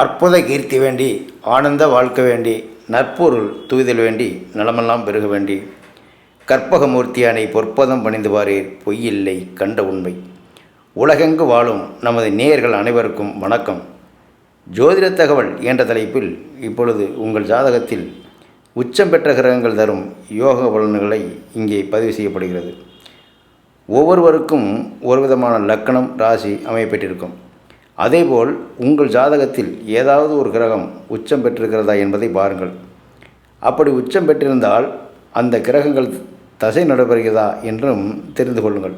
அற்புத கீர்த்தி வேண்டி ஆனந்த வாழ்க்கை வேண்டி நற்பொருள் தூய்தல் வேண்டி நலமெல்லாம் பெருக வேண்டி கற்பகமூர்த்தியானை பொற்பதம் பணிந்து பொய்யில்லை கண்ட உண்மை. உலகெங்கு வாழும் நமது நேயர்கள் அனைவருக்கும் வணக்கம். ஜோதிட தகவல் என்ற தலைப்பில் இப்பொழுது உங்கள் ஜாதகத்தில் உச்சம் பெற்ற கிரகங்கள் தரும் யோக பலன்களை இங்கே பதிவு செய்யப்படுகிறது. ஒவ்வொருவருக்கும் ஒரு விதமான லக்கணம் ராசி அமையப்பட்டிருக்கும் அதேபோல் உங்கள் ஜாதகத்தில் ஏதாவது ஒரு கிரகம் உச்சம் பெற்றிருக்கிறதா என்பதை பாருங்கள். அப்படி உச்சம் பெற்றிருந்தால் அந்த கிரகங்கள் தசை நடைபெறுகிறதா என்றும் தெரிந்து கொள்ளுங்கள்.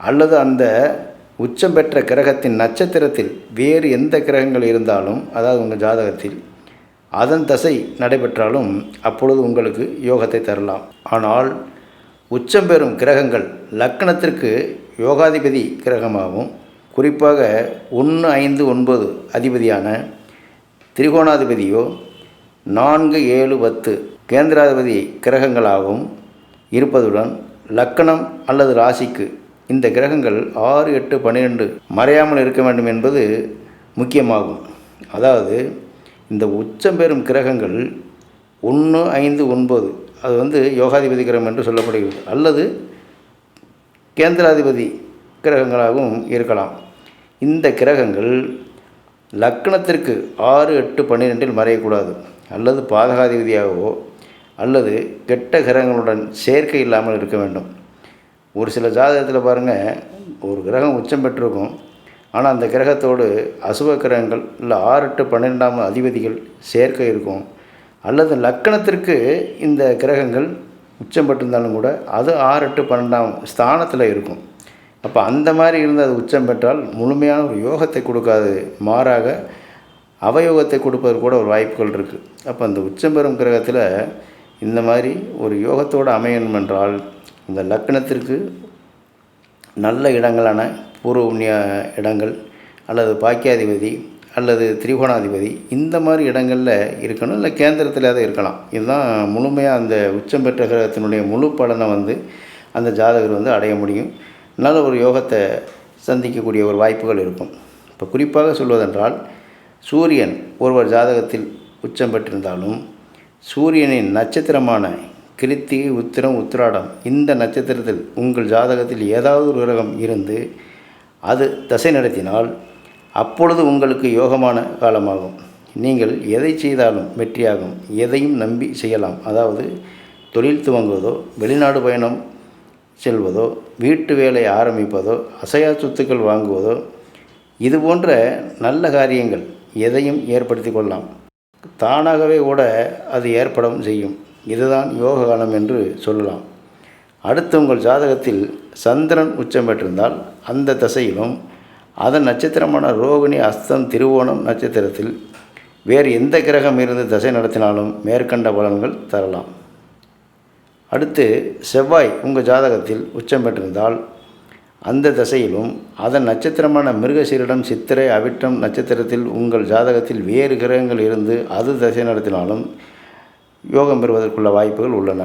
அல்லது அந்த உச்சம் பெற்ற கிரகத்தின் நட்சத்திரத்தில் வேறு எந்த கிரகங்கள் இருந்தாலும் அதாவது உங்கள் ஜாதகத்தில் அதன் தசை நடைபெற்றாலும் அப்பொழுது உங்களுக்கு யோகத்தை தரலாம். ஆனால் உச்சம் பெறும் கிரகங்கள் லக்கணத்திற்கு யோகாதிபதி கிரகமாகவும் குறிப்பாக ஒன்று ஐந்து ஒன்பது அதிபதியான திரிகோணாதிபதியோ நான்கு ஏழு பத்து கேந்திராதிபதி கிரகங்களாகவும் இருப்பதுடன் லக்கணம் அல்லது ராசிக்கு இந்த கிரகங்கள் ஆறு எட்டு பன்னிரெண்டு மறையாமல் இருக்க வேண்டும் என்பது முக்கியமாகும். அதாவது இந்த உச்சம் பெறும் கிரகங்கள் ஒன்று ஐந்து ஒன்பது அது வந்து யோகாதிபதி கிரகம் என்று சொல்லப்படுகிறது. அல்லது கேந்திராதிபதி கிரகங்களாகவும் இருக்கலாம். இந்த கிரகங்கள் லக்னத்திற்கு ஆறு எட்டு பன்னிரெண்டில் மறையக்கூடாது. அல்லது பாதகாதிபதியாகவோ அல்லது கெட்ட கிரகங்களுடன் சேர்க்கை இல்லாமல் இருக்க வேண்டும். ஒரு சில ஜாதகத்தில் பாருங்கள் ஒரு கிரகம் உச்சம் பெற்றிருக்கும். ஆனால் அந்த கிரகத்தோடு அசுப கிரகங்கள் இல்லை ஆறு எட்டு பன்னிரெண்டாம் அதிபதிகள் சேர்க்கை இருக்கும். அல்லது லக்கணத்திற்கு இந்த கிரகங்கள் உச்சம் பெற்றிருந்தாலும் கூட அது ஆறு எட்டு பன்னெண்டாம் ஸ்தானத்தில் இருக்கும். அப்போ அந்த மாதிரி இருந்து அது உச்சம் பெற்றால் முழுமையான ஒரு யோகத்தை கொடுக்காது. மாறாக அவயோகத்தை கொடுப்பது கூட ஒரு வாய்ப்புகள் இருக்குது அப்போ அந்த உச்சம் பெறும் கிரகத்தில் இந்த மாதிரி ஒரு யோகத்தோடு அமையணும் என்றால் இந்த லக்கணத்திற்கு நல்ல இடங்களான பூர்வ புண்ணிய இடங்கள் அல்லது பாக்கியாதிபதி அல்லது திரிகோணாதிபதி இந்த மாதிரி இடங்களில் இருக்கணும் இல்லை கேந்திரத்தில் அதை இருக்கலாம். இதுதான் முழுமையாக அந்த உச்சம் பெற்ற கிரகத்தினுடைய முழு பலனை வந்து அந்த ஜாதகர் வந்து அடைய முடியும். நல்ல ஒரு யோகத்தை சந்திக்கக்கூடிய ஒரு வாய்ப்புகள் இருக்கும். இப்போ குறிப்பாக சொல்வதென்றால் சூரியன் ஒருவர் ஜாதகத்தில் உச்சம் பெற்றிருந்தாலும் சூரியனின் நட்சத்திரமான கிருத்திகை உத்திரம் உத்திராடம் இந்த நட்சத்திரத்தில் உங்கள் ஜாதகத்தில் ஏதாவது ஒரு கிரகம் இருந்து அது தசை நடத்தினால் அப்பொழுது உங்களுக்கு யோகமான காலமாகும். நீங்கள் எதை செய்தாலும் வெற்றியாகும். எதையும் நம்பி செய்யலாம். அதாவது தொழில் துவங்குவதோ வெளிநாடு பயணம் செல்வதோ வீட்டு வேலை ஆரம்பிப்பதோ அசையா சொத்துக்கள் வாங்குவதோ இது போன்ற நல்ல காரியங்கள் எதையும் ஏற்படுத்தி கொள்ளலாம். தானாகவே கூட அது ஏற்படவும் செய்யும். இதுதான் யோக காலம் என்று சொல்லலாம். அடுத்து உங்கள் ஜாதகத்தில் சந்திரன் உச்சம் பெற்றிருந்தால் அந்த தசையிலும் அதன் நட்சத்திரமான ரோகிணி அஸ்தம் திருவோணம் நட்சத்திரத்தில் வேறு எந்த கிரகம் இருந்து தசை நடத்தினாலும் மேற்கண்ட பலன்கள் தரலாம். அடுத்து செவ்வாய் உங்கள் ஜாதகத்தில் உச்சம் பெற்றிருந்தால் அந்த தசையிலும் அதன் நட்சத்திரமான மிருகசீரிடம் சித்திரை அவிட்டம் நட்சத்திரத்தில் உங்கள் ஜாதகத்தில் வேறு கிரகங்கள் இருந்து அது தசை நடத்தினாலும் யோகம் பெறுவதற்குள்ள வாய்ப்புகள் உள்ளன.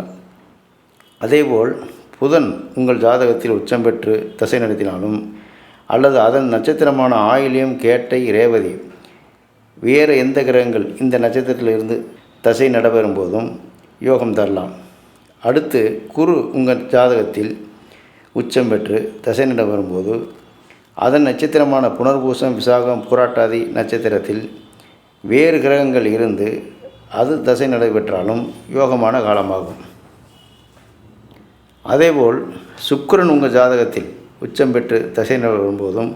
அதேபோல் புதன் உங்கள் ஜாதகத்தில் உச்சம் பெற்று தசை நடத்தினாலும் அல்லது அதன் நட்சத்திரமான ஆயிலியம் கேட்டை ரேவதி வேறு எந்த கிரகங்கள் இந்த நட்சத்திரத்தில் இருந்து தசை நடைபெறும் போதும் யோகம் தரலாம். அடுத்து குரு உங்கள் ஜாதகத்தில் உச்சம் பெற்று தசை நடைபெறும் போது அதன் நட்சத்திரமான புனர்பூசம் விசாகம் புராட்டாதி நட்சத்திரத்தில் வேறு கிரகங்கள் இருந்து அது தசை நடைபெற்றாலும் யோகமான காலமாகும். அதேபோல் சுக்கரன் உங்கள் ஜாதகத்தில் உச்சம் பெற்று தசை வரும்போதும்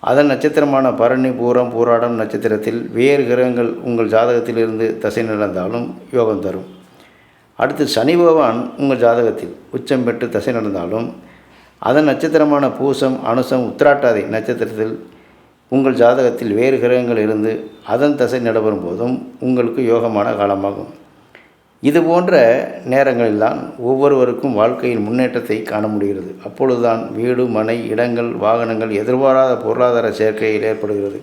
அதன் நட்சத்திரமான பரணி பூரம் பூராடம் நட்சத்திரத்தில் வேறு கிரகங்கள் உங்கள் ஜாதகத்திலிருந்து தசை நடந்தாலும் யோகம் தரும். அடுத்து சனி பகவான் உங்கள் ஜாதகத்தில் உச்சம் பெற்று தசை நடந்தாலும் அதன் நட்சத்திரமான பூசம் அனுசம் உத்திராட்டாதி நட்சத்திரத்தில் உங்கள் ஜாதகத்தில் வேறு கிரகங்கள் இருந்து அதன் தசை நடைபெறும் போதும் உங்களுக்கு யோகமான காலமாகும். இது போன்ற நேரங்களில்தான் ஒவ்வொருவருக்கும் வாழ்க்கையின் முன்னேற்றத்தை காண முடிகிறது. அப்பொழுதுதான் வீடு மனை இடங்கள் வாகனங்கள் எதிர்பாராத பொருளாதார சேர்க்கையில் ஏற்படுகிறது.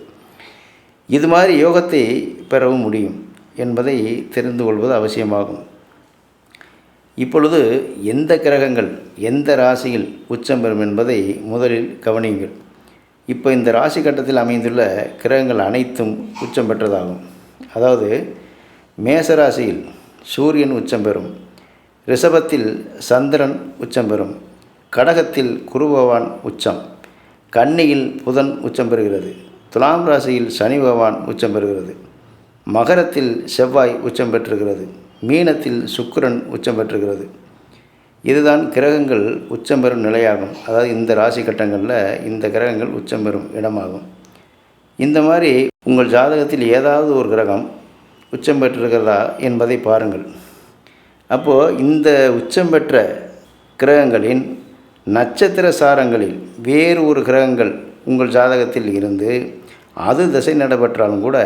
இது மாதிரி யோகத்தை பெறவும் முடியும் என்பதை தெரிந்து கொள்வது அவசியமாகும். இப்பொழுது எந்த கிரகங்கள் எந்த ராசியில் உச்சம் பெறும் என்பதை முதலில் கவனியுங்கள். இப்போ இந்த ராசி கட்டத்தில் அமைந்துள்ள கிரகங்கள் அனைத்தும் உச்சம் பெற்றதாகும். அதாவது மேச ராசியில் சூரியன் உச்சம் பெறும் ரிஷபத்தில் சந்திரன் உச்சம் பெறும் கடகத்தில் குரு பகவான் உச்சம் கன்னியில் புதன் உச்சம் பெறுகிறது துலாம் ராசியில் சனி பகவான் உச்சம் பெறுகிறது மகரத்தில் செவ்வாய் உச்சம் பெற்றுகிறது மீனத்தில் சுக்கிரன் உச்சம் பெற்றுகிறது இதுதான் கிரகங்கள் உச்சம் பெறும் நிலையாகும். அதாவது இந்த ராசி கட்டங்களில் இந்த கிரகங்கள் உச்சம் பெறும் இடமாகும். இந்த மாதிரி உங்கள் ஜாதகத்தில் ஏதாவது ஒரு கிரகம் உச்சம் பெற்றிருக்கிறதா என்பதை பாருங்கள். அப்போது இந்த உச்சம் பெற்ற கிரகங்களின் நட்சத்திர சாரங்களில் வேறு ஒரு கிரகங்கள் உங்கள் ஜாதகத்தில் இருந்து அது திசை நடைபெற்றாலும் கூட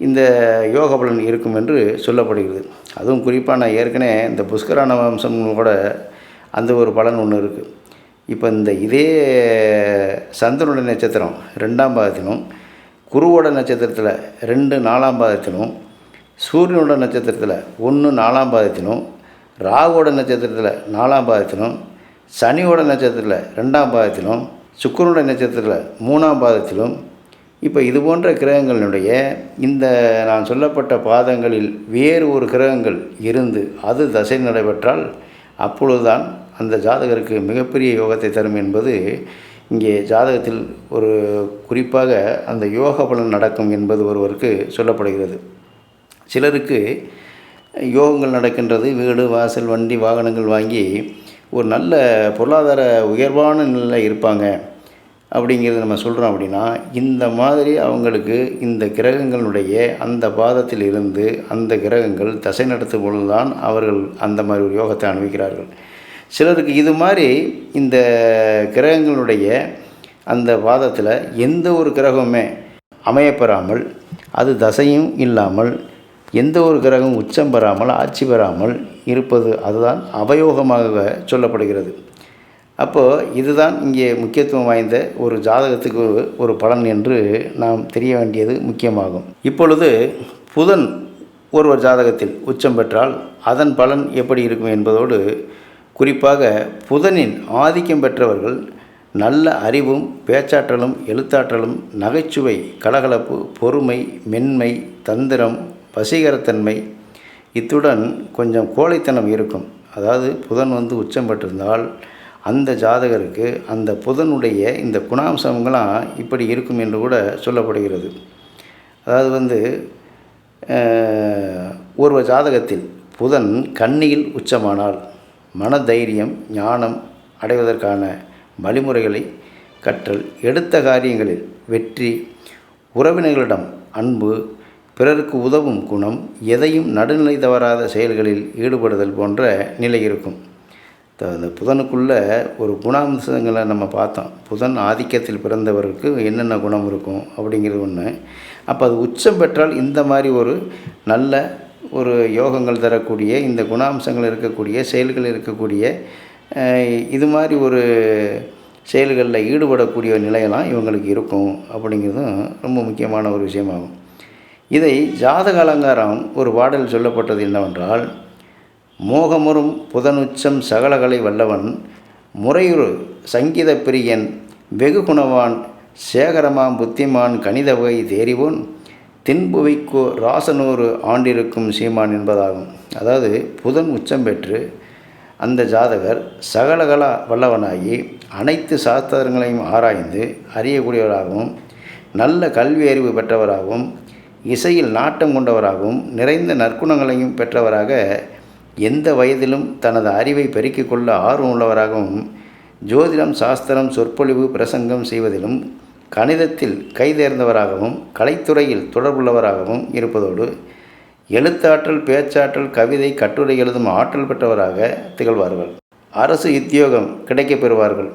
இந்த யோக பலன் இருக்கும் என்று சொல்லப்படுகிறது. அதுவும் குறிப்பாக நான் ஏற்கனவே இந்த புஷ்கரான வம்சம் கூட அந்த ஒரு பலன் ஒன்று இருக்குது இப்போ இந்த இதே சந்திரனுடைய நட்சத்திரம் ரெண்டாம் பாதத்திலும் குருவோட நட்சத்திரத்தில் ரெண்டு நாலாம் பாதத்திலும் சூரியனோட நட்சத்திரத்தில் ஒன்று நாலாம் பாதத்திலும் ராகுவோட நட்சத்திரத்தில் நாலாம் பாதத்திலும் சனியோட நட்சத்திரத்தில் ரெண்டாம் பாதத்திலும் சுக்கரனுடைய நட்சத்திரத்தில் மூணாம் பாதத்திலும் இப்போ இது போன்ற கிரகங்களினுடைய இந்த நான் சொல்லப்பட்ட பாதங்களில் வேறு ஒரு கிரகங்கள் இருந்து அது தசை நடைபெற்றால் அப்பொழுதுதான் அந்த ஜாதகருக்கு மிகப்பெரிய யோகத்தை தரும் என்பது இங்கே ஜாதகத்தில் ஒரு குறிப்பாக அந்த யோக பலன் நடக்கும் என்பது ஒருவருக்கு சொல்லப்படுகிறது. சிலருக்கு யோகங்கள் நடக்கின்றது வீடு வாசல் வண்டி வாகனங்கள் வாங்கி ஒரு நல்ல பொருளாதார உயர்வான நிலையில் இருப்பாங்க. அப்படிங்கிறது நம்ம சொல்கிறோம் அப்படின்னா இந்த மாதிரி அவங்களுக்கு இந்த கிரகங்களுடைய அந்த பாதத்தில் இருந்து அந்த கிரகங்கள் தசை நடத்தும் பொழுதுதான் அவர்கள் அந்த மாதிரி ஒரு யோகத்தை அனுபவிக்கிறார்கள். சிலருக்கு இது மாதிரி இந்த கிரகங்களுடைய அந்த பாதத்தில் எந்த ஒரு கிரகமுமே அமையப்பெறாமல் அது தசையும் இல்லாமல் எந்த ஒரு கிரகம் உச்சம் பெறாமல் ஆட்சி பெறாமல் இருப்பது அதுதான் அவயோகமாக சொல்லப்படுகிறது. அப்போது இதுதான் இங்கே முக்கியத்துவம் வாய்ந்த ஒரு ஜாதகத்துக்கு ஒரு பலன் என்று நாம் தெரிய வேண்டியது முக்கியமாகும். இப்பொழுது புதன் ஒருவர் ஜாதகத்தில் உச்சம் பெற்றால் அதன் பலன் எப்படி இருக்கும் என்பதோடு குறிப்பாக புதனின் ஆதிக்கம் பெற்றவர்கள் நல்ல அறிவும் பேச்சாற்றலும் எழுத்தாற்றலும் நகைச்சுவை கலகலப்பு பொறுமை மென்மை தந்திரம் வசீகரத்தன்மை இத்துடன் கொஞ்சம் கோழைத்தனம் இருக்கும். அதாவது புதன் வந்து உச்சம் பெற்றிருந்தால் அந்த ஜாதகருக்கு அந்த புதனுடைய இந்த குணாம்சங்களாம் இப்படி இருக்கும் என்று கூட சொல்லப்படுகிறது. அதாவது வந்து ஒரு ஜாதகத்தில் புதன் கண்ணியில் உச்சமானால் மனதைரியம் ஞானம் அடைவதற்கான வழிமுறைகளை கற்றல் எடுத்த காரியங்களில் வெற்றி உறவினர்களிடம் அன்பு பிறருக்கு உதவும் குணம் எதையும் நடுநிலை தவறாத செயல்களில் ஈடுபடுதல் போன்ற நிலை இருக்கும். அந்த புதனுக்குள்ளே ஒரு குணாம்சங்களை நம்ம பார்த்தோம். புதன் ஆதிக்கத்தில் பிறந்தவருக்கு என்னென்ன குணம் இருக்கும் அப்படிங்கிறது ஒன்று அப்போ அது உச்சம் பெற்றால் இந்த மாதிரி ஒரு நல்ல ஒரு யோகங்கள் தரக்கூடிய இந்த குணாம்சங்கள் இருக்கக்கூடிய செயல்கள் இருக்கக்கூடிய இது மாதிரி ஒரு செயல்களில் ஈடுபடக்கூடிய நிலையெல்லாம் இவங்களுக்கு இருக்கும் அப்படிங்கிறதும் ரொம்ப முக்கியமான ஒரு விஷயமாகும். இதை ஜாதக அலங்காரம் ஒரு பாடல் சொல்லப்பட்டது என்னவென்றால் மோகமுறும் புதனுச்சம் சகலகலை வல்லவன் முறையுறு சங்கீத பிரியன் வெகு குணவான் சேகரமாம் புத்திமான் கணித வகை தேறிவோன் தென்புவைக்கோ ராசனூறு ஆண்டிருக்கும் சீமான் என்பதாகும். அதாவது புதன் உச்சம் பெற்று அந்த ஜாதகர் சகலகலா வல்லவனாகி அனைத்து சாஸ்திரங்களையும் ஆராய்ந்து அறியக்கூடியவராகவும் நல்ல கல்வி அறிவு பெற்றவராகவும் இசையில் நாட்டம் கொண்டவராகவும் நிறைந்த நற்குணங்களையும் பெற்றவராக எந்த வயதிலும் தனது அறிவை பெருக்கிக் கொள்ள ஆர்வம் உள்ளவராகவும் ஜோதிடம் சாஸ்திரம் சொற்பொழிவு பிரசங்கம் செய்வதிலும் கணிதத்தில் கைதேர்ந்தவராகவும் கலைத்துறையில் தொடர்புள்ளவராகவும் இருப்பதோடு எழுத்தாற்றல் பேச்சாற்றல் கவிதை கட்டுரை எழுதும் ஆற்றல் பெற்றவராக திகழ்வார்கள். அரசு உத்தியோகம் கிடைக்கப் பெறுவார்கள்.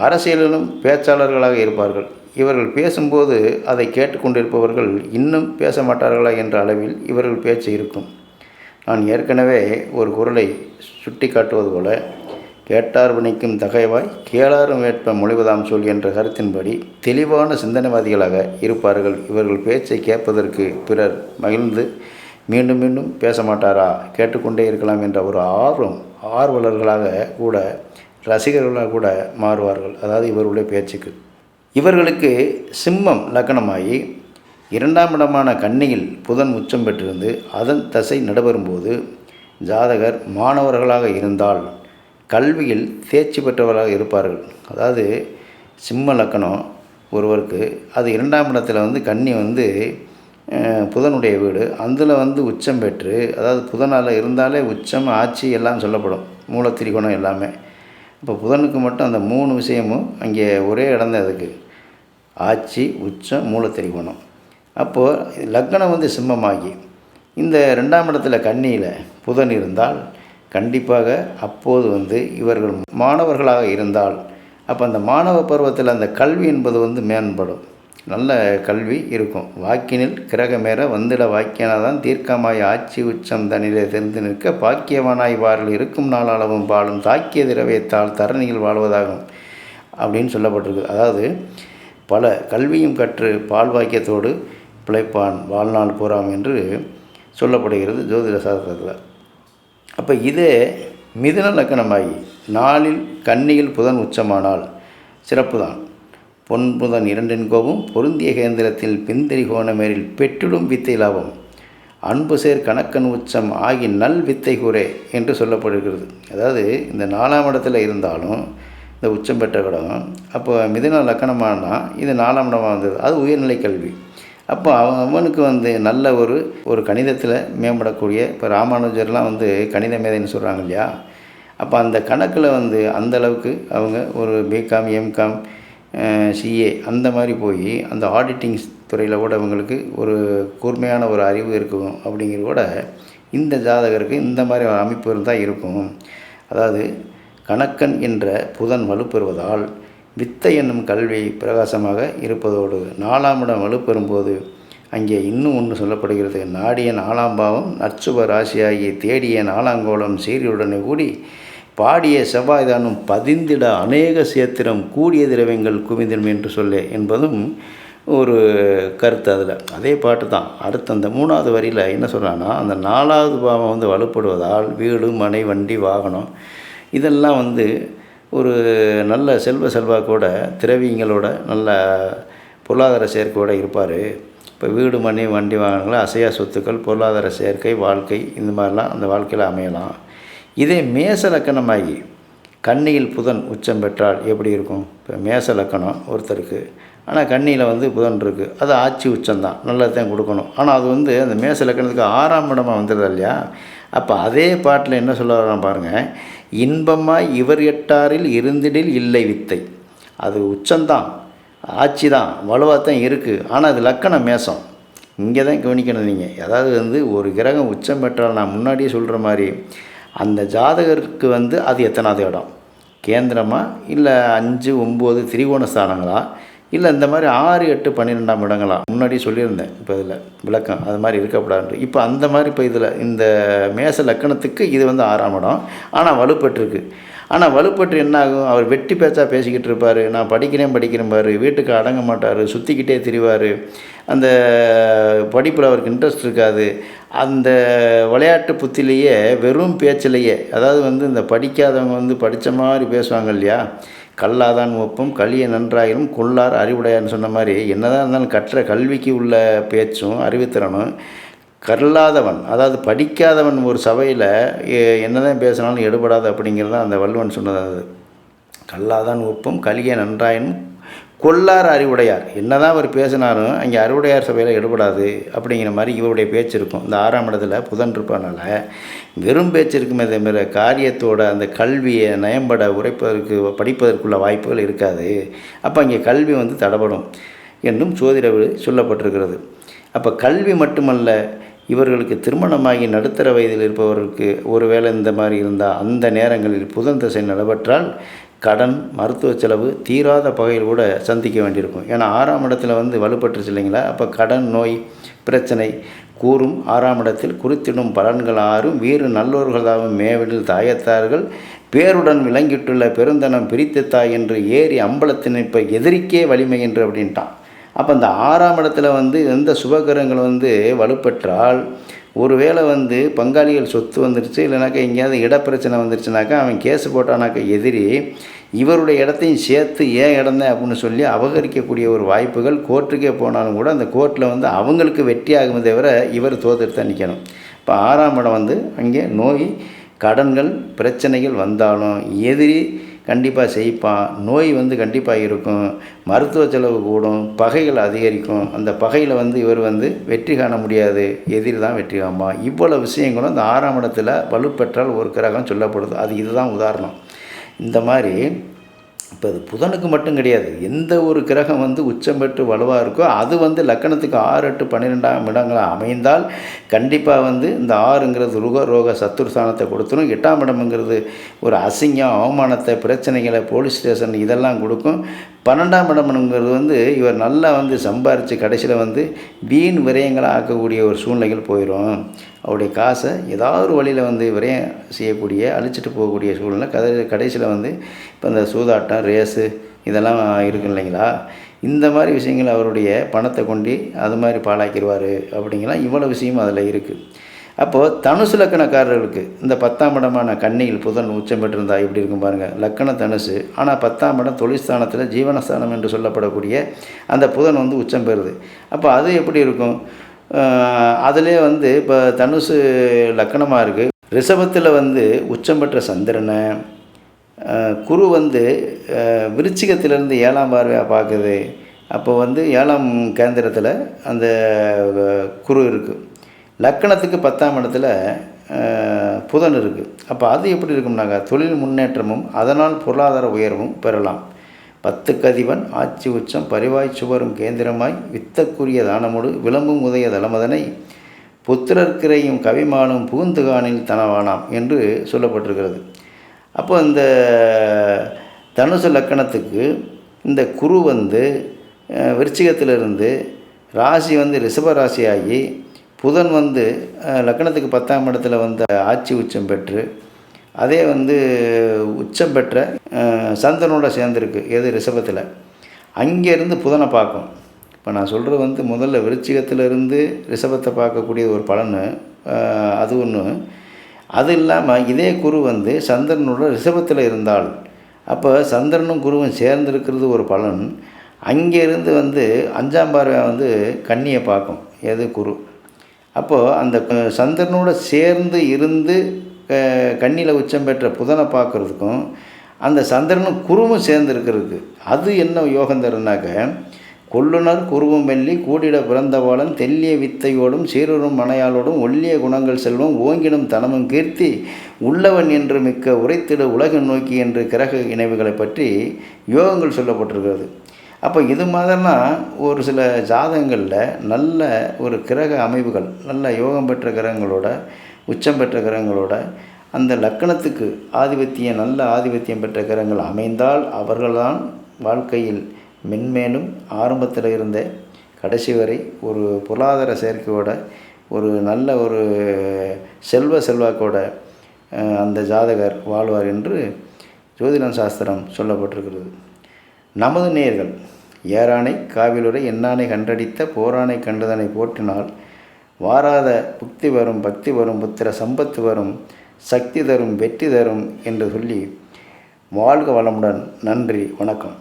அரசியலிலும் பேச்சாளர்களாக இருப்பார்கள். இவர்கள் பேசும்போது அதை கேட்டுக்கொண்டிருப்பவர்கள் இன்னும் பேச மாட்டார்களா என்ற அளவில் இவர்கள் பேச்சு இருக்கும். நான் ஏற்கனவே ஒரு குரலை சுட்டி காட்டுவது போல கேட்டார் வினைக்கும் தகைவாய் கேளாரும் வேட்ப மொழிவதாம் சொல் என்ற கருத்தின்படி தெளிவான சிந்தனைவாதிகளாக இருப்பார்கள். இவர்கள் பேச்சை கேட்பதற்கு பிறர் மகிழ்ந்து மீண்டும் மீண்டும் பேச மாட்டாரா கேட்டுக்கொண்டே இருக்கலாம் என்ற ஒரு ஆர்வம் ஆர்வலர்களாக கூட ரசிகர்களாக கூட மாறுவார்கள். அதாவது இவருடைய பேச்சுக்கு. இவர்களுக்கு சிம்மம் லக்கணமாகி இரண்டாம் இடமான கன்னியில் புதன் உச்சம் பெற்றிருந்து அதன் தசை நடைபெறும்போது ஜாதகர் மாணவர்களாக இருந்தால் கல்வியில் தேர்ச்சி பெற்றவர்களாக இருப்பார்கள். அதாவது சிம்ம லக்கணம் ஒருவருக்கு அது இரண்டாம் இடத்தில் வந்து கன்னி வந்து புதனுடைய வீடு அதில் வந்து உச்சம் பெற்று அதாவது புதனால் இருந்தாலே உச்சம் ஆட்சி எல்லாம் சொல்லப்படும். மூலத்திரிகோணம் எல்லாமே. இப்போ புதனுக்கு மட்டும் அந்த மூணு விஷயமும் அங்கே ஒரே இடம் தான் அதுக்கு. ஆட்சி உச்சம் மூலத்திரிகோணம். அப்போது லக்னம் வந்து சிம்மமாகி. இந்த ரெண்டாம் இடத்துல கண்ணியில் புதன் இருந்தால் கண்டிப்பாக அப்போது வந்து இவர்கள் மாணவர்களாக இருந்தால். அப்போ அந்த மாணவ பருவத்தில் அந்த கல்வி என்பது வந்து மேம்படும். நல்ல கல்வி இருக்கும். வாக்கினில் கிரகமேற வந்திட வாக்கியனாதான் தீர்க்கமாய் ஆட்சி உச்சம் தனிலே தெரிந்து நிற்க பாக்கியவானாய் வாரில் இருக்கும் நாளளவும் பாலும் தாக்கிய திரவியத்தால் தரணியில் வாழ்வதாகும் அப்படின்னு சொல்லப்பட்டிருக்கு. அதாவது பல கல்வியும் கற்று பால் வாக்கியத்தோடு பிழைப்பான் வாழ்நாள் கூறாம் என்று சொல்லப்படுகிறது ஜோதிட சாஸ்திரத்தில். அப்போ இதே மிதுன லக்கணமாகி நாளில் கன்னியில் புதன் உச்சமானால் சிறப்பு தான் பொன் புதன் இரண்டின் கோபம் பொருந்திய கேந்திரத்தில் பிந்திரி கோணமேரில் பெற்றிடும் வித்தை லாபம். அன்பு சேர் கணக்கன் உச்சம் ஆகி நல் வித்தை கூறே என்று சொல்லப்படுகிறது. அதாவது இந்த நாலாம் இடத்துல இருந்தாலும் இந்த உச்சம் பெற்ற இடம் அப்போ மிதுன லக்கணமானால் இது நாலாம் இடமாக இருந்தது அது உயர்நிலை கல்வி. அப்போ அவன் அவனுக்கு வந்து நல்ல ஒரு ஒரு கணிதத்தில் மேம்படக்கூடிய இப்போ ராமானுஜர்லாம் வந்து கணித மேதைன்னு சொல்கிறாங்க இல்லையா? அப்போ அந்த கணக்கில் வந்து அந்த அளவுக்கு அவங்க ஒரு பிகாம் எம்காம் சிஏ அந்த மாதிரி போய் அந்த ஆடிட்டிங் துறையில் கூட அவங்களுக்கு ஒரு கூர்மையான ஒரு அறிவு இருக்கும் அப்படிங்கிறது கூட இந்த ஜாதகருக்கு இந்த மாதிரி ஒரு அமைப்பு இருந்தால் இருக்கும். அதாவது கணக்கன் என்ற புதன் வலுப்பெறுவதால் வித்தை என்னும் கல்வி பிரகாசமாக இருப்பதோடு நாலாம் இடம் வலுப்பெறும்போது அங்கே இன்னும் ஒன்று சொல்லப்படுகிறது. நாடிய நாலாம் பாவம் நற்சுப ராசியாகி தேடிய நாலாங்கோளம் சீரியுடனே கூடி பாடிய செவ்வாய்தானும் பதிந்திட அநேக சேத்திரம் கூடிய திரவியங்கள் குவிந்திடும் என்று சொல்லே என்பதும் ஒரு கருத்து அதில். அதே பாட்டு தான். அடுத்து அந்த மூணாவது வரியில் என்ன சொல்கிறான்னா அந்த நாலாவது பாவம் வந்து வலுப்படுவதால் வீடு மனை வண்டி வாகனம் இதெல்லாம் வந்து ஒரு நல்ல செல்வ செல்வாக்கோட திரவியங்களோட நல்ல பொருளாதார சேர்க்கையோடு இருப்பார். இப்போ வீடு மணி வண்டி வாங்கினாங்களா அசையா சொத்துக்கள் பொருளாதார சேர்க்கை வாழ்க்கை இந்த மாதிரிலாம் அந்த வாழ்க்கையில் அமையலாம். இதே மேச லக்கணமாகி கண்ணியில் புதன் உச்சம் பெற்றால் எப்படி இருக்கும்? இப்போ மேச லக்கணம் ஒருத்தருக்கு. ஆனால் கண்ணியில் வந்து புதன் இருக்குது அது ஆட்சி உச்சம்தான். நல்லதான் கொடுக்கணும். ஆனால் அது வந்து அந்த மேச லக்கணத்துக்கு ஆறாம் இடமாக வந்துடுது இல்லையா? அப்போ அதே பாட்டில் என்ன சொல்ல வர்றான் பாருங்கள் இன்பமாக இவர் எட்டாரில் இருந்திடில் இல்லை வித்தை. அது உச்சந்தான் ஆட்சி தான் வலுவாக தான் இருக்குது ஆனால் அது லக்கண மேசம். இங்கே தான் கவனிக்கணும் நீங்கள் அதாவது வந்து ஒரு கிரகம் உச்சம் பெற்றால் நான் முன்னாடியே சொல்கிற மாதிரி அந்த ஜாதகருக்கு வந்து அது எத்தனாவது இடம்? கேந்திரமா இல்லை அஞ்சு ஒம்பது திரிகோண ஸ்தானங்களா இல்லை இந்த மாதிரி ஆறு எட்டு பன்னிரெண்டாம் இடங்களா? முன்னாடி சொல்லியிருந்தேன் இப்போ இதில் விளக்கம் அது மாதிரி இருக்கக்கூடாது இப்போ அந்த மாதிரி இப்போ இதில் இந்த மேச லக்கணத்துக்கு இது வந்து ஆறாம் இடம். ஆனால் வலுப்பெற்றிருக்கு. ஆனால் வலுப்பட்டு என்ன ஆகும் அவர் வெட்டி பேச்சா பேசிக்கிட்டு இருப்பார். நான் படிக்கிறேன் படிக்கிறேன் பாரு. வீட்டுக்கு அடங்க மாட்டார். சுற்றிக்கிட்டே திரிவார். அந்த படிப்பில் அவருக்கு இன்ட்ரெஸ்ட் இருக்காது. அந்த விளையாட்டு புத்திலேயே வெறும் பேச்சிலேயே அதாவது வந்து இந்த படிக்காதவங்க வந்து படித்த மாதிரி பேசுவாங்க இல்லையா? கல்லாதான் ஒப்பும் கலிய நன்றாயிரும் கொள்ளார் அறிவுடையான்னு சொன்ன மாதிரி என்னதான் இருந்தாலும் கற்ற கல்விக்கு உள்ள பேச்சும் அறிவுத்திறனும் கல்லாதவன் அதாவது படிக்காதவன் ஒரு சபையில் என்னதான் பேசினாலும் எடுபடாது அப்படிங்கிறது தான் அந்த வள்ளுவன் சொன்னது. அது கல்லாதான் ஒப்பும் கலிய நன்றாயினும் கொல்லார் அறிவுடையார். என்னதான் அவர் பேசினாலும் அங்கே அறிவுடையார் சபையில் எடுபடாது அப்படிங்கிற மாதிரி இவருடைய பேச்சு இருக்கும். இந்த ஆறாம் இடத்துல புதன் இருப்பதனால வெறும் பேச்சு இருக்குமே தவிர காரியத்தோட அந்த கல்வியை நயம்பட உரைப்பதற்கு படிப்பதற்குள்ள வாய்ப்புகள் இருக்காது. அப்போ அங்கே கல்வி வந்து தடபடும் என்றும் சோதிட சொல்லப்பட்டிருக்கிறது. அப்போ கல்வி மட்டுமல்ல இவர்களுக்கு திருமணமாகி நடுத்தர வயதில் இருப்பவர்களுக்கு ஒருவேளை இந்த மாதிரி இருந்தால் அந்த நேரங்களில் புதன் திசை நடைபெற்றால் கடன் மருத்துவ செலவு தீராத பகையில் கூட சந்திக்க வேண்டியிருக்கும். ஏன்னா ஆறாம் இடத்துல வந்து வலுப்பட்டுருச்சு இல்லைங்களா? அப்போ கடன் நோய் பிரச்சனை கூறும் ஆறாம் இடத்தில் குறித்திடும் பலன்கள் ஆறும். வீறு நல்லோர்களாகவும் மேவிடில் தாயத்தார்கள் பேருடன் விளங்கிட்டுள்ள பெருந்தனம் பிரித்த தாய் என்று ஏறி அம்பலத்தின் இப்போ எதிரிக்கே வலிமை என்று அப்படின்ட்டான். அப்போ அந்த ஆறாம் இடத்துல வந்து எந்த சுபகரங்கள் வந்து வலுப்பெற்றால் ஒருவேளை வந்து பங்காளிகள் சொத்து வந்துருச்சு இல்லைனாக்கா எங்கேயாவது இடப்பிரச்சனை வந்துருச்சுனாக்கா அவன் கேஸ் போட்டானாக்கா எதிரி இவருடைய இடத்தையும் சேர்த்து ஏன் இடந்தேன் அப்படின்னு சொல்லி அபகரிக்கக்கூடிய ஒரு வாய்ப்புகள் கோர்ட்டுக்கே போனாலும் கூட அந்த கோர்ட்டில் வந்து அவங்களுக்கு வெற்றி ஆகுமே தவிர இவர் தோத்துட்டு தான் நிற்கணும் இப்போ ஆறாம் இடம் வந்து அங்கே நோய் கடன்கள் பிரச்சனைகள் வந்தாலும் எதிரி கண்டிப்பாக செய்ப்பான் நோய் வந்து கண்டிப்பாக இருக்கும். மருத்துவ செலவு கூடும். பகைகள் அதிகரிக்கும். அந்த பகையில் வந்து இவர் வந்து வெற்றி காண முடியாது. எதிரி தான் வெற்றி காமா இவ்வளோ விஷயங்களும் இந்த ஆறாம் இடத்துல வலுப்பெற்றால் ஒரு கிரகம் சொல்லப்படுது. அது இதுதான் உதாரணம். இந்த மாதிரி இப்போ அது புதனுக்கு மட்டும் கிடையாது. எந்த ஒரு கிரகம் வந்து உச்சம் பெற்று வலுவாக இருக்கோ அது வந்து லக்கணத்துக்கு ஆறு எட்டு பன்னிரெண்டாம் இடங்களாக அமைந்தால் கண்டிப்பாக வந்து இந்த ஆறுங்கிறது ருக ரோக சத்துருஸ்தானத்தை கொடுத்துரும். எட்டாம் இடம்ங்கிறது ஒரு அசிங்கம் அவமானத்தை பிரச்சனைகளை போலீஸ் ஸ்டேஷன் இதெல்லாம் கொடுக்கும். பன்னெண்டாம் இடம்ங்கிறது வந்து இவர் நல்லா வந்து சம்பாரித்து கடைசியில் வந்து வீண் விரயங்களாக ஆக்கக்கூடிய ஒரு சூழ்நிலைகள் போயிடும் அவருடைய காசை ஏதாவது ஒரு வழியில் வந்து விரயம் செய்யக்கூடிய அழிச்சிட்டு போகக்கூடிய சூழ்நிலை கதை கடைசியில் வந்து இப்போ இந்த சூதாட்டம் ரேஸு இதெல்லாம் இருக்கு இல்லைங்களா? இந்த மாதிரி விஷயங்கள் அவருடைய பணத்தை கொண்டு அது மாதிரி பாழாக்கிடுவார் அப்படிங்கலாம் இவ்வளோ விஷயமும் அதில் இருக்குது அப்போது தனுசு லக்கணக்காரர்களுக்கு இந்த பத்தாம் இடமான கன்னியில் புதன் உச்சம் பெற்றிருந்தா எப்படி இருக்கும் பாருங்கள் லக்கண தனுசு. ஆனால் பத்தாம் இடம் தொழிற்ஸ்தானத்தில் ஜீவனஸ்தானம் என்று சொல்லப்படக்கூடிய அந்த புதன் வந்து உச்சம் பெறுது. அப்போ அது எப்படி இருக்கும்? அதிலே வந்து இப்போ தனுசு லக்கணமாக இருக்குது ரிஷபத்தில் வந்து உச்சம் பெற்ற சந்திரனை குரு வந்து விருச்சிகத்திலேருந்து ஏழாம் பார்வையாக பார்க்குது. அப்போ வந்து ஏழாம் கேந்திரத்தில் அந்த குரு இருக்குது லக்கணத்துக்கு பத்தாம் இடத்துல புதன் இருக்குது அப்போ அது எப்படி இருக்கும்னாக்கா தொழில் முன்னேற்றமும் அதனால் பொருளாதார உயர்வும் பெறலாம். பத்து கதிவன் ஆட்சி உச்சம் பரிவாய் சுவரும் கேந்திரமாய் வித்தக்குரிய தானமுடு விளம்பும் உதய தளமதனை புத்திரர்கிரையும் கவிமானும் புகுந்துகானில் தனவானாம் என்று சொல்லப்பட்டிருக்கிறது. அப்போ இந்த தனுசு லக்கணத்துக்கு இந்த குரு வந்து விருச்சிகத்திலிருந்து ராசி வந்து ரிஷப ராசியாகி புதன் வந்து லக்கணத்துக்கு பத்தாம் இடத்துல வந்து ஆட்சி உச்சம் பெற்று அதே வந்து உச்சம் பெற்ற சந்தனோட சேர்ந்துருக்கு எது ரிஷபத்தில். அங்கேருந்து புதனை பார்க்கும். இப்போ நான் சொல்கிறது வந்து முதல்ல விருச்சிகத்திலிருந்து ரிஷபத்தை பார்க்கக்கூடிய ஒரு பலன் அது ஒன்று அது இல்லாமல் இதே குரு வந்து சந்திரனோட ரிஷபத்தில் இருந்தால் அப்போ சந்திரனும் குருவும் சேர்ந்துருக்கிறது ஒரு பலன். அங்கேருந்து வந்து அஞ்சாம் பார்வை வந்து கண்ணியை பார்க்கும் எது குரு. அப்போது அந்த சந்திரனோட சேர்ந்து இருந்து கண்ணியில் உச்சம் பெற்ற புதனை பார்க்குறதுக்கும் அந்த சந்திரனும் குருவும் சேர்ந்துருக்கிறதுக்கு அது என்ன யோகம் தருனாக்க கொள்ளுனர் குருவும் வெள்ளி கூடிட பிறந்தவாளன் தெல்லிய வித்தையோடும் சீரரும் மனையாளோடும் ஒல்லிய குணங்கள் செல்வம் ஓங்கிடும் தனமும் கீர்த்தி உள்ளவன் என்று மிக்க உரைத்திட உலகம் நோக்கி என்று கிரக இணைவுகளை பற்றி யோகங்கள் சொல்லப்பட்டிருக்கிறது. அப்போ இது மாதிரிலாம் ஒரு சில ஜாதகங்களில் நல்ல ஒரு கிரக அமைவுகள் நல்ல யோகம் பெற்ற கிரகங்களோட உச்சம் பெற்ற கிரகங்களோட அந்த லக்கணத்துக்கு ஆதிபத்தியம் நல்ல ஆதிபத்தியம் பெற்ற கிரகங்கள் அமைந்தால் அவர்கள்தான் வாழ்க்கையில் மென்மேலும் ஆரம்பத்தில் இருந்த கடைசி வரை ஒரு பொருளாதார சேர்க்கையோட ஒரு நல்ல ஒரு செல்வ செல்வாக்கோட அந்த ஜாதகர் வாழ்வார் என்று ஜோதிடம் சாஸ்திரம் சொல்லப்பட்டிருக்கிறது. நமது நேர்கள் ஏரானை காவிலுரை எண்ணானை கண்டடித்த போரானை கண்டதனை போற்றினால் வாராத புக்தி வரும் பக்தி வரும் புத்திர சம்பத்து வரும் சக்தி தரும் வெற்றி தரும் என்று சொல்லி வாழ்க வளமுடன். நன்றி வணக்கம்.